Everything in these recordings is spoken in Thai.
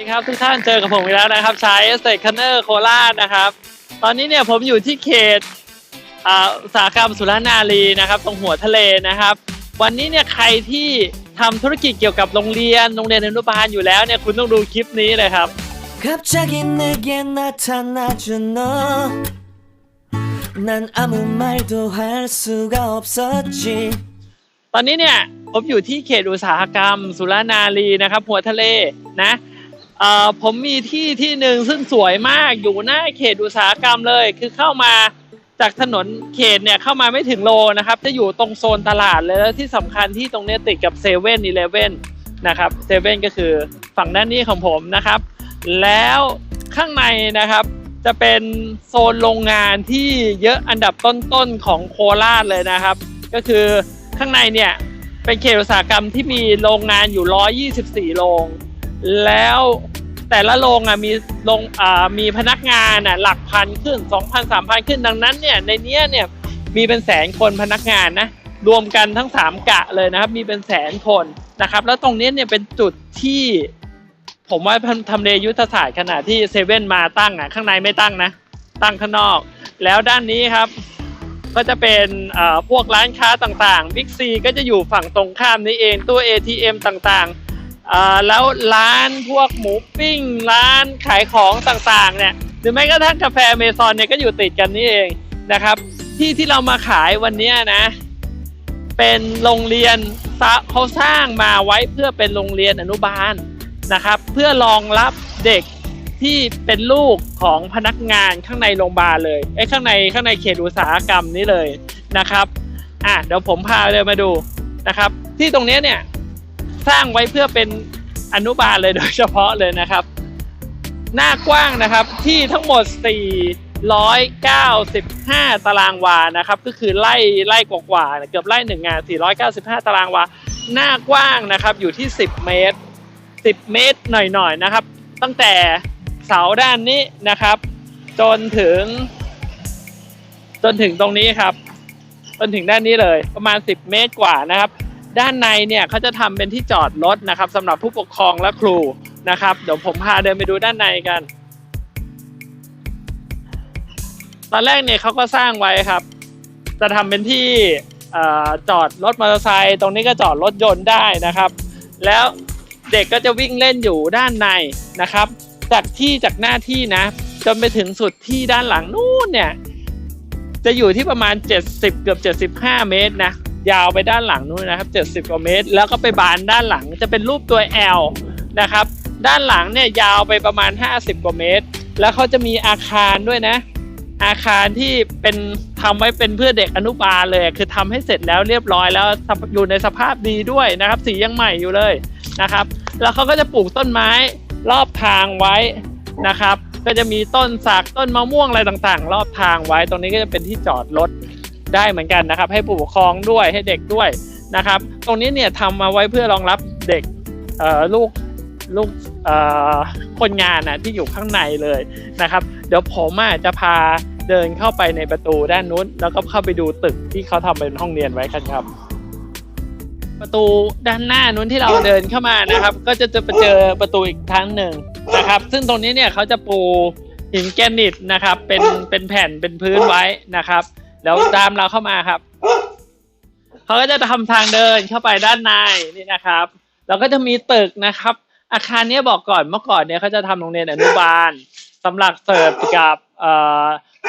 ดีครับทุกท่านเจอกับผมอีกแล้วนะครับชายเอสเตคันเนอร์โคราชนะครับ ตอนนี้เนี่ยผมอยู่ที่เขตอ่าอุตสาหกรรมสุรนารีนะครับ ตรงหัวทะเลนะครับ วันนี้เนี่ยใครที่ทำธุรกิจเกี่ยวกับโรงเรียนโรงเรียนอนุบาลอยู่แล้วเนี่ยคุณต้องดูคลิปนี้เลยครับ 갑자기 내게 나타나준 너 난 아무 말도 할 수가 없었지 ตอนนี้เนี่ยผมอยู่ที่เขตอุตสาหกรรม สุรนารีนะครับ หัวทะเลนะเ อ่อผมมีที่ที่หนึ่งซึ่งสวยมากอยู่หน้าเขตอุตสาหกรรมเลย คือเข้ามาจากถนนเขตเนี่ยเข้ามาไม่ถึงโลนะครับ จะอยู่ตรงโซนตลาดเลยแล้วที่สำคัญที่ตรงเนี้ยติดกับเซเว่นอีเลเว่นนะครับเซเว่นก็คือฝั่งด้านนี้ของผมนะครับ แล้วข้างในนะครับจะเป็นโซนโรงงานที่เยอะอันดับต้นๆของโคราชเลยนะครับ ก็คือข้างในเนี่ยเป็นเขตอุตสาหกรรมที่มีโรงงานอยู่ 124 โรง แล้ว แต่ละโรงอะมีโรงอ่ามีพนักงานอะหลักพันขึ้น2,000 3,000ขึ้นดังนั้นเนี่ยในเนี้ยเนี่ยมีเป็นแสนคนพนักงานนะรวมกันทั้ง3กะเลยนะครับ มีเป็นแสนคนนะครับ แล้วตรงนี้เนี่ยเป็นจุดที่ผมว่าทำเลยุทธศาสตร์ขนาดที่เซเว่นมาตั้งอะข้างในไม่ตั้งนะ ตั้งข้างนอก แล้วด้านนี้ครับ ก็จะเป็นพวกร้านค้าต่างๆบิ๊กซีก็จะอยู่ฝั่งตรงข้ามนี้เองตู้ ATM ต่างๆ แล้วร้านพวกหมูปิ้ง ร้านขายของต่างๆเนี่ยหรือแม้กระทั่งกาแฟเมซอนเนี่ยก็อยู่ติดกันนี่เองนะครับ ที่ที่เรามาขายวันนี้นะ เป็นโรงเรียนเขาสร้างมาไว้เพื่อเป็นโรงเรียนอนุบาลนะครับ เพื่อรองรับเด็กที่เป็นลูกของพนักงานข้างในโรงพยาบาลเลยไอ้ข้างในข้างในเขตอุตสาหกรรมนี้เลยนะครับอะเดี๋ยวผมพาเดินมาดูนะครับ ที่ตรงนี้เนี่ย สร้างไว้เพื่อเป็นอนุบาลเลยโดยเฉพาะเลยนะครับ หน้ากว้างนะครับที่ทั้งหมด 495 ตารางวานะครับ ก็คือไล่ไล่กว่าๆเกือบไล่หนึ่งงาน 495 ตารางวา หน้ากว้างนะครับอยู่ที่ 10 เมตร 10 เมตรหน่อยๆนะครับ ตั้งแต่เสาด้านนี้นะครับ จนถึง จนถึงตรงนี้ครับ จนถึงด้านนี้เลยประมาณ 10 เมตรกว่านะครับ ด้านในเนี่ยเขาจะทำเป็นที่จอดรถนะครับสำหรับผู้ปกครองและครูนะครับ เดี๋ยวผมพาเดินไปดูด้านในกัน ตอนแรกเนี่ยเขาก็สร้างไว้ครับ จะทำเป็นที่จอดรถมอเตอร์ไซค์ตรงนี้ก็จอดรถยนต์ได้นะครับ แล้วเด็กก็จะวิ่งเล่นอยู่ด้านในนะครับ จากที่จากหน้าที่นะ จนไปถึงสุดที่ด้านหลังนู่นเนี่ย จะอยู่ที่ประมาณ 70 เกือบ 75 เมตรนะ ยาวไปด้านหลังนู้นนะครับ 70กว่าเมตร แล้วก็ไปบานด้านหลังจะเป็นรูปตัว L นะครับ ด้านหลังเนี่ยยาวไปประมาณ 50 กว่าเมตร แล้วเขาจะมีอาคารด้วยนะ อาคารที่เป็นทำไว้เป็นเพื่อเด็กอนุบาลเลย คือทำให้เสร็จแล้วเรียบร้อยแล้วอยู่ในสภาพดีด้วยนะครับ สียังใหม่อยู่เลยนะครับ แล้วเขาก็จะปลูกต้นไม้รอบทางไว้นะครับ ก็จะมีต้นสักต้นมะม่วงอะไรต่างๆ รอบทางไว้ ตรงนี้ก็จะเป็นที่จอดรถ ได้เหมือนกันนะครับ ให้ผู้ปกครองด้วยให้เด็กด้วยนะครับ ตรงนี้เนี่ยทำมาไว้เพื่อรองรับเด็กลูกลูกคนงานนะที่อยู่ข้างในเลยนะครับ เดี๋ยวผมอะจะพาเดินเข้าไปในประตูด้านนู้น แล้วก็เข้าไปดูตึกที่เขาทำเป็นห้องเรียนไว้กันครับ ประตูด้านหน้านู้นที่เราเดินเข้ามานะครับ ก็จะจะไปเจอประตูอีกครั้งหนึ่งนะครับ ซึ่งตรงนี้เนี่ยเขาจะปูหินแกรนิตนะครับ เป็นเป็นแผ่นเป็นพื้นไว้นะครับ แล้วตามเราเข้ามาครับ เขาก็จะทำทางเดินเข้าไปด้านในนี่นะครับแล้วก็จะมีตึกนะครับ อาคารนี้บอกก่อนเมื่อก่อนเนี่ยเขาจะทำโรงเรียนอนุบาลสำหรับเสิร์ฟกับ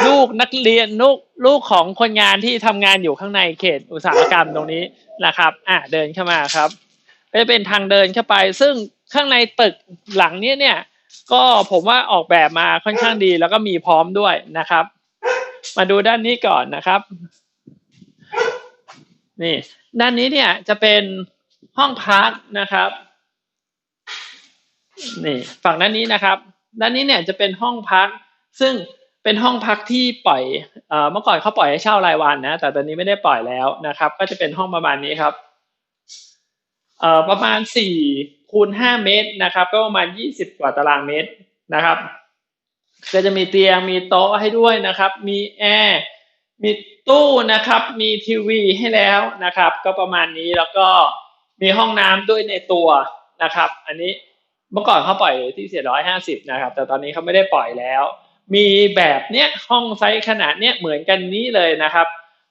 ลูกนักเรียนลูกลูกของคนงานที่ทำงานอยู่ข้างในเขตอุตสาหกรรมตรงนี้นะครับอะเดินเข้ามาครับก็จะเป็นทางเดินเข้าไป ซึ่งข้างในตึกหลังนี้เนี่ย ก็ผมว่าออกแบบมาค่อนข้างดีแล้วก็มีพร้อมด้วยนะครับ มาดูด้านนี้ก่อนนะครับ นี่ ด้านนี้เนี่ยจะเป็นห้องพักนะครับ นี่ ฝั่งด้านนี้นะครับ ด้านนี้เนี่ยจะเป็นห้องพัก ซึ่งเป็นห้องพักที่ปล่อยเมื่อก่อนเขาปล่อยให้เช่ารายวันนะ แต่ตอนนี้ไม่ได้ปล่อยแล้วนะครับ ก็จะเป็นห้องประมาณนี้ครับเประมาณสี่คูณห้าเมตรนะครับ ก็ประมาณยี่สิบกว่าตารางเมตรนะครับ ก็จะมีเตียงมีโต๊ะให้ด้วยนะครับ มีแอร์มีตู้นะครับ มีทีวีให้แล้วนะครับ ก็ประมาณนี้แล้วก็มีห้องน้ำด้วยในตัวนะครับ อันนี้เมื่อก่อนเขาปล่อยที่450นะครับ แต่ตอนนี้เขาไม่ได้ปล่อยแล้ว มีแบบเนี้ยห้องไซส์ขนาดเนี้ยเหมือนกันนี้เลยนะครับ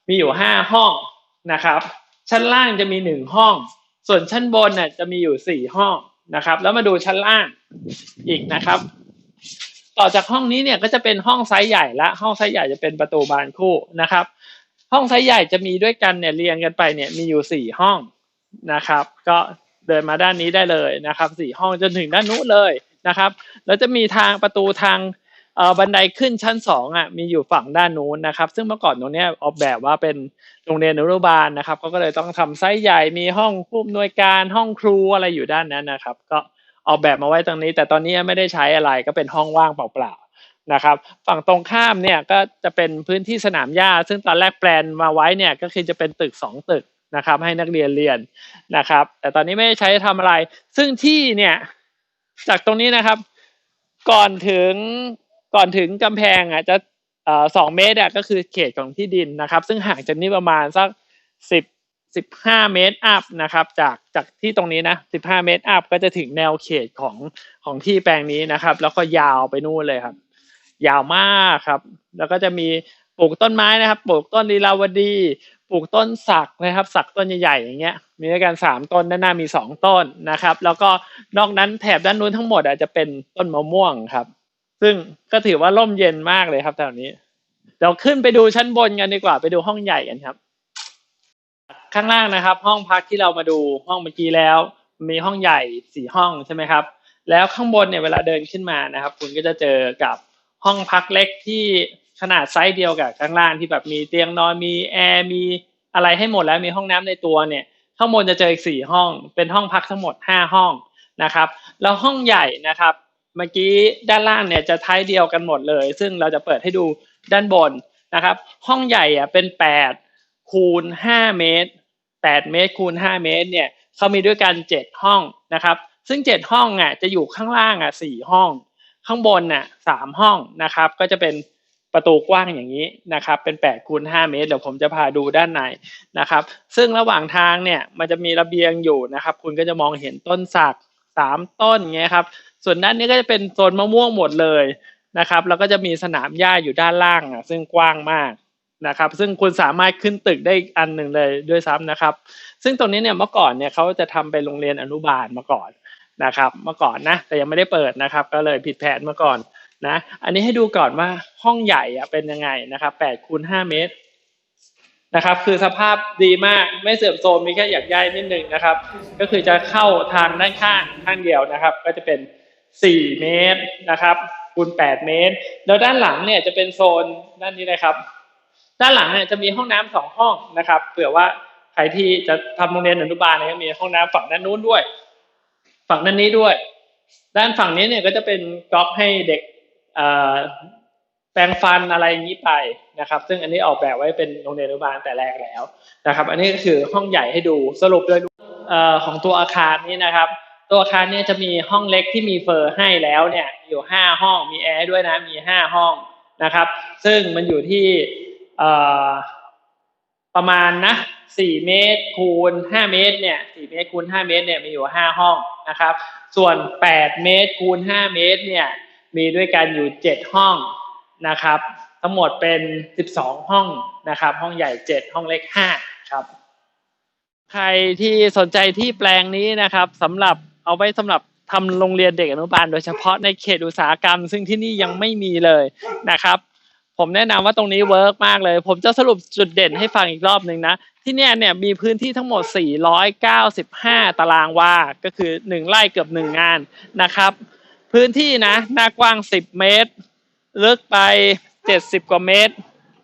มีอยู่5ห้องนะครับ ชั้นล่างจะมี1ห้อง ส่วนชั้นบนน่ะจะมีอยู่4ห้องนะครับ แล้วมาดูชั้นล่างอีกนะครับ ต่อจากห้องนี้เนี่ยก็จะเป็นห้องไซส์ใหญ่ละห้องไซส์ใหญ่จะเป็นประตูบานคู่นะครับ ห้องไซส์ใหญ่จะมีด้วยกันเนี่ยเรียงกันไปเนี่ยมีอยู่สี่ห้องนะครับ ก็เดินมาด้านนี้ได้เลยนะครับสี่ห้องจนถึงด้านนู้นเลยนะครับ แล้วจะมีทางประตูทางเออบันไดขึ้นชั้นสองอะมีอยู่ฝั่งด้านนู้นนะครับ ซึ่งเมื่อก่อนตรงนี้ออกแบบว่าเป็นโรงเรียนอนุบาลนะครับเขาก็เลยต้องทำไซส์ใหญ่มีห้องผู้อำนวยการห้องครูอะไรอยู่ด้านนั้นนะครับ ก็ ออกแบบมาไว้ตรงนี้ แต่ตอนนี้ไม่ได้ใช้อะไรก็เป็นห้องว่างเปล่าๆนะครับ ฝั่งตรงข้ามเนี่ยก็จะเป็นพื้นที่สนามหญ้าซึ่งตอนแรกแปลนมาไว้เนี่ยก็คือจะเป็นตึกสองตึกนะครับ ให้นักเรียนเรียนนะครับ แต่ตอนนี้ไม่ได้ใช้ทำอะไร ซึ่งที่เนี่ยจากตรงนี้นะครับ ก่อนถึงก่อนถึงกำแพงอะจะสองเมตรอะก็คือเขตของที่ดินนะครับ ซึ่งห่างจากนี้ประมาณสักสิบ สิบห้าเมตรอัพนะครับ จากจากที่ตรงนี้นะสิบห้าเมตรอัพก็จะถึงแนวเขตของของที่แปลงนี้นะครับ แล้วก็ยาวไปนู่นเลยครับ ยาวมากครับ แล้วก็จะมีปลูกต้นไม้นะครับ ปลูกต้นลีลาวดี ปลูกต้นสักนะครับ สักต้นใหญ่ๆอย่างเงี้ย มีด้วยกันสามต้นด้านหน้ามีสองต้นนะครับ แล้วก็นอกนั้นแถบด้านนู้นทั้งหมดอาจจะเป็นต้นมะม่วงครับ ซึ่งก็ถือว่าร่มเย็นมากเลยครับแถวนี้เดี๋ยวขึ้นไปดูชั้นบนกันดีกว่า ไปดูห้องใหญ่กันครับ ข้างล่างนะครับ ห้องพักที่เรามาดูห้องเมื่อกี้แล้ว มีห้องใหญ่สี่ห้องใช่ไหมครับ แล้วข้างบนเนี่ยเวลาเดินขึ้นมานะครับ คุณก็จะเจอกับห้องพักเล็กที่ขนาดไซส์เดียวกับข้างล่างที่แบบมีเตียงนอนมีแอร์มีอะไรให้หมดแล้วมีห้องน้ำในตัวเนี่ยข้างบนจะเจออีกสี่ห้อง เป็นห้องพักทั้งหมดห้าห้องนะครับแล้วห้องใหญ่นะครับเมื่อกี้ด้านล่างเนี่ยจะท้ายเดียวกันหมดเลย ซึ่งเราจะเปิดให้ดูด้านบนนะครับ ห้องใหญ่อะเป็นแปดคูณห้าเมตร แปดเมตรคูณห้าเมตรเนี่ยเขามีด้วยกันเจ็ดห้องนะครับ ซึ่งเจ็ดห้องอะจะอยู่ข้างล่างอะสี่ห้อง ข้างบนน่ะสามห้องนะครับ ก็จะเป็นประตูกว้างอย่างนี้นะครับ เป็นแปดคูณห้าเมตร เดี๋ยวผมจะพาดูด้านในนะครับ ซึ่งระหว่างทางเนี่ยมันจะมีระเบียงอยู่นะครับ คุณก็จะมองเห็นต้นสักสามต้นเงี้ยครับ ส่วนด้านนี้ก็จะเป็นโซนมะม่วงหมดเลยนะครับ แล้วก็จะมีสนามหญ้าอยู่ด้านล่างอะซึ่งกว้างมาก นะครับ ซึ่งคุณสามารถขึ้นตึกได้อันหนึ่งเลยด้วยซ้ำนะครับ ซึ่งตรงนี้เนี่ยเมื่อก่อนเนี่ยเขาจะทำเป็นโรงเรียนอนุบาลมาก่อนนะครับ เมื่อก่อนนะแต่ยังไม่ได้เปิดนะครับ ก็เลยผิดแผนมาก่อนนะอันนี้ให้ดูก่อนว่าห้องใหญ่อะเป็นยังไงนะครับ8คูณ5เมตรนะครับ คือสภาพดีมากไม่เสื่อมโทรมมีแค่หยักใยนิดนึงนะครับ ก็คือจะเข้าทางด้านข้างข้างเดียวนะครับ ก็จะเป็น 4 เมตรนะครับคูณ8เมตร แล้วด้านหลังเนี่ยจะเป็นโซนด้านนี้นะครับ ด้านหลังเนี่ยจะมีห้องน้ำสองห้องนะครับเผื่อว่าใครที่จะทำโรงเรียนอนุบาลเนี่ยก็มีห้องน้ำฝั่งด้านนู้นด้วย ฝั่งด้านนี้ด้วย ด้านฝั่งนี้เนี่ยก็จะเป็นก๊อกให้เด็กแปรงฟันอะไรอย่างนี้ไปนะครับ ซึ่งอันนี้ออกแบบไว้เป็นโรงเรียนอนุบาลแต่แรกแล้วนะครับ อันนี้ก็คือห้องใหญ่ให้ดูสรุปโดยรวมเอ่อของตัวอาคารนี้นะครับ ตัวอาคารเนี่ยจะมีห้องเล็กที่มีเฟอร์ให้แล้วเนี่ยอยู่ห้าห้องมีแอร์ด้วยนะมีห้าห้องนะครับ ซึ่งมันอยู่ที่ ประมาณนะสี่เมตรคูณห้าเมตรเนี่ยสี่เมตรคูณห้าเมตรเนี่ยมีอยู่ห้าห้องนะครับ ส่วนแปดเมตรคูณห้าเมตรเนี่ยมีด้วยกันอยู่เจ็ดห้องนะครับ ทั้งหมดเป็นสิบสองห้องนะครับ ห้องใหญ่เจ็ดห้องเล็กห้าครับ ใครที่สนใจที่แปลงนี้นะครับสำหรับเอาไว้สำหรับทำโรงเรียนเด็กอนุบาลโดยเฉพาะในเขตอุตสาหกรรม ซึ่งที่นี่ยังไม่มีเลยนะครับ ผมแนะนำว่าตรงนี้เวิร์กมากเลย ผมจะสรุปจุดเด่นให้ฟังอีกรอบหนึ่งนะ ที่เนี่ยเนี่ยมีพื้นที่ทั้งหมด 495 ตารางวา ก็คือ 1 ไร่เกือบ 1 งานนะครับ พื้นที่นะหน้ากว้าง 10 เมตร ลึกไป 70 กว่าเมตร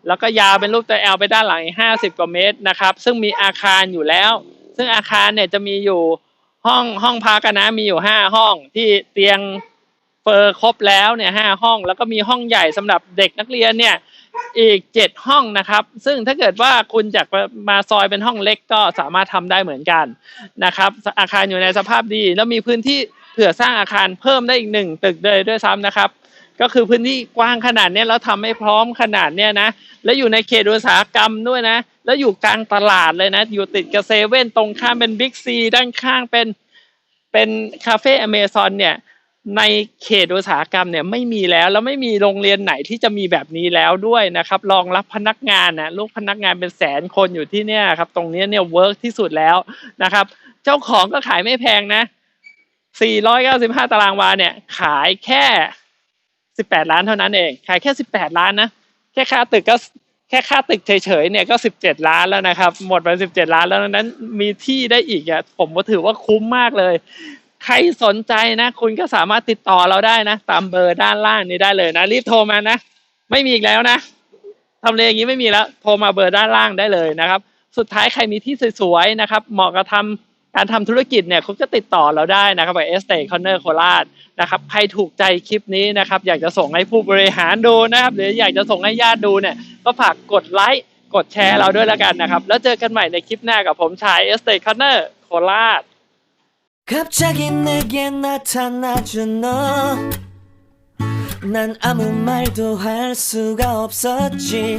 แล้วก็ยาวเป็นรูปตัวแอลไปด้านหลังอีก50 กว่าเมตรนะครับ ซึ่งมีอาคารอยู่แล้ว ซึ่งอาคารเนี่ยจะมีอยู่ห้องห้องพักนะมีอยู่ 5 ห้องที่เตียง อร์ครบแล้วเนี่ยห้าห้อง แล้วก็มีห้องใหญ่สำหรับเด็กนักเรียนเนี่ยอีก7ห้องนะครับ ซึ่งถ้าเกิดว่าคุณอยากมาซอยเป็นห้องเล็กก็สามารถทำได้เหมือนกันนะครับอาคารอยู่ในสภาพดี แล้วมีพื้นที่เผื่อสร้างอาคารเพิ่มได้อีกหนึ่งตึกเลยด้วยซ้ำนะครับก็คือพื้นที่กว้างขนาดเนี้ยแล้วทำให้พร้อมขนาดเนี้ยนะ แล้วอยู่ในเขตอุตสาหกรรมด้วยนะ แล้วอยู่กลางตลาดเลยนะ อยู่ติดกับเซเว่นตรงข้ามเป็นบิ๊กซีด้านข้างเป็นเป็นคาเฟ่อเมซอนเนี่ย ในเขตอุตสาหกรรมเนี่ยไม่มีแล้วแล้วไม่มีโรงเรียนไหนที่จะมีแบบนี้แล้วด้วยนะครับรองรับพนักงานนะลูกพนักงานเป็นแสนคนอยู่ที่เนี่ยครับ ตรงเนี้ยเนี่ยเวิร์กที่สุดแล้วนะครับ เจ้าของก็ขายไม่แพงนะ 495 ตารางวาเนี่ย ขายแค่ 18 ล้านเท่านั้นเอง ขายแค่ 18 ล้านนะแค่ค่าตึกก็แค่ค่าตึกเฉยๆเนี่ยก็ 17 ล้านแล้วนะครับ หมดไป 17 ล้านแล้วนั้นมีที่ได้อีกอะผมก็ถือว่าคุ้มมากเลย ใครสนใจนะ คุณก็สามารถติดต่อเราได้นะ ตามเบอร์ด้านล่างนี้ได้เลยนะ รีบโทรมานะ ไม่มีอีกแล้วนะทำเลอย่างนี้ไม่มีแล้ว โทรมาเบอร์ด้านล่างได้เลยนะครับ สุดท้ายใครมีที่สวยๆนะครับ เหมาะกับทำการทำธุรกิจเนี่ย คุณก็ติดต่อเราได้นะครับไปเอสเตคอนเนอร์โคราชนะครับ ใครถูกใจคลิปนี้นะครับ อยากจะส่งให้ผู้บริหารดูนะครับ หรืออยากจะส่งให้ญาติดูเนี่ย ก็ฝากกดไลค์ กดแชร์เราด้วยแล้วกันนะครับ แล้วเจอกันใหม่ในคลิปหน้ากับผมชายเอสเตคอนเนอร์โคราช 갑자기 내게 나타나준 너. 난 아무 말도 할 수가 없었지